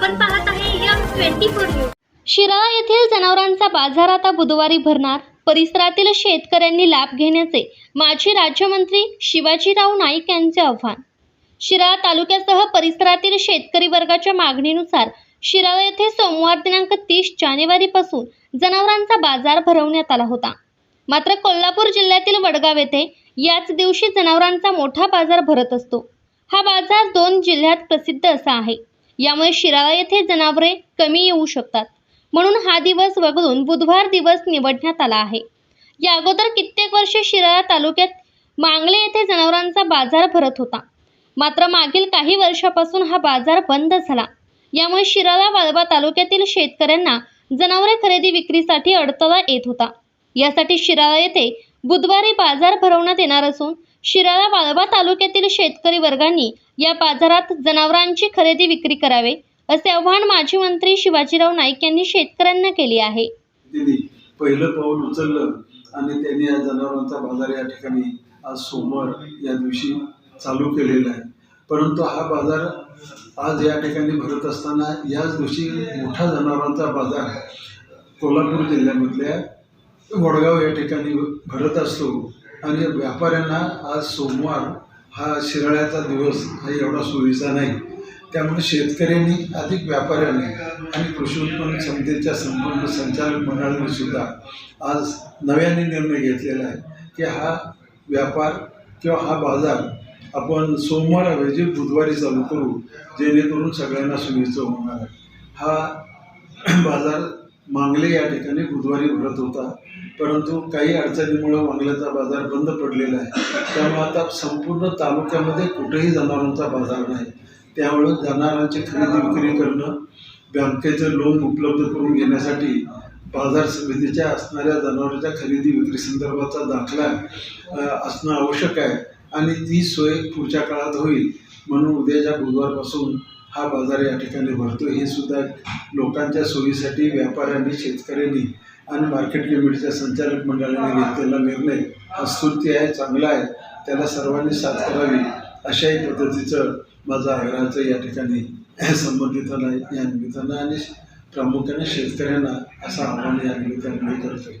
आपण पाहत आहे M twenty four news. Shirala येथील जनावरांचा बाजार आता बुधवारी भरणार. परिसरातील शेतकऱ्यांनी लाभ घेण्याचे माजी राज्यमंत्री शिवाजीराव नाईक यांचे आव्हान. शिराळा तालुक्यासह परिसरातील शेतकरी वर्गाच्या मागणीनुसार शिराळा येथे सोमवार दिनांक तीस जानेवारीपासून जनावरांचा बाजार भरवण्यात आला होता. मात्र कोल्हापूर जिल्ह्यातील वडगाव येथे याच दिवशी जनावरांचा मोठा बाजार भरत असतो. हा बाजार दोन जिल्ह्यात प्रसिद्ध असा आहे. यामुळे शिराळा येथे जनावरे कमी येऊ शकतात. म्हणून हा दिवस वगळून बुधवार दिवस निवडण्यात आला आहे. या अगोदर कित्येक वर्षे शिराळा तालुक्यात मांगले येथे जनावरांचा बाजार भरत होता. मात्र मागील काही वर्षापासून हा बाजार बंद झाला. यामुळे शिराळा वाळवा तालुक्यातील शेतकऱ्यांना जनावरे खरेदी विक्रीसाठी अडथळा येत होता. यासाठी शिराळा येथे बुधवारी बाजार भरवण्यात येणार असून शिराळा वाळवा तालुक्यातील शेतकरी वर्गांनी या बाजारात जनावरांची खरेदी विक्री करावे असे आव्हान माजी मंत्री शिवाजीराव नाईक यांनी शेतकऱ्यांना केले आहे. पहिलं पाऊल उचललं आणि त्यांनी या जनावरांचा बाजार या ठिकाणी आज सोमवार या दिवशी चालू केलेला आहे. परंतु हा बाजार आज या ठिकाणी भरत असताना याच दिवशी मोठा जनावरांचा बाजार कोल्हापूर जिल्ह्यामधल्या वडगाव या ठिकाणी भरत असतो. आणि व्यापाऱ्यांना आज सोमवार हा शिराळ्याचा दिवस हा एवढा सोयीचा नाही. त्यामुळे शेतकऱ्यांनी अधिक व्यापाऱ्यांनी आणि कृषी उत्पन्न समितीच्या संपूर्ण संचालक मंडळाने सुद्धा आज नव्याने निर्णय घेतलेला आहे की हा व्यापार किंवा हा बाजार आपण सोमवारऐवजी बुधवारी चालू करू जेणेकरून सगळ्यांना सोयीचं होणार आहे. हा बाजार मांगले या ठिकाणी बुधवारी भरत होता. परंतु काही अडचणीमुळं मांगल्याचा बाजार बंद पडलेला आहे. त्यामुळे आता संपूर्ण तालुक्यामध्ये कुठेही जनावरांचा बाजार नाही. त्यामुळे जनावरांची खरेदी विक्री करणं बँकेचं लोन उपलब्ध करून घेण्यासाठी बाजार समितीच्या असणाऱ्या जनावरांच्या खरेदी विक्री संदर्भाचा दाखला असणं आवश्यक आहे. आणि ती सोय पुढच्या काळात होईल. म्हणून उद्याच्या बुधवारपासून हा बाजार या ठिकाणी भरतो. हे सुद्धा लोकांच्या सोयीसाठी व्यापाऱ्यांनी शेतकऱ्यांनी आणि मार्केट लिमिटच्या संचालक मंडळाने घेतलेला निर्णय हा स्तुती आहे चांगला आहे. त्याला सर्वांनी साथ करावी अशाही पद्धतीचं माझा आग्रहाचं या ठिकाणी संबंधितांना या निमित्तानं आणि प्रामुख्याने शेतकऱ्यांना असं आव्हान या निमित्ताने मी करतोय.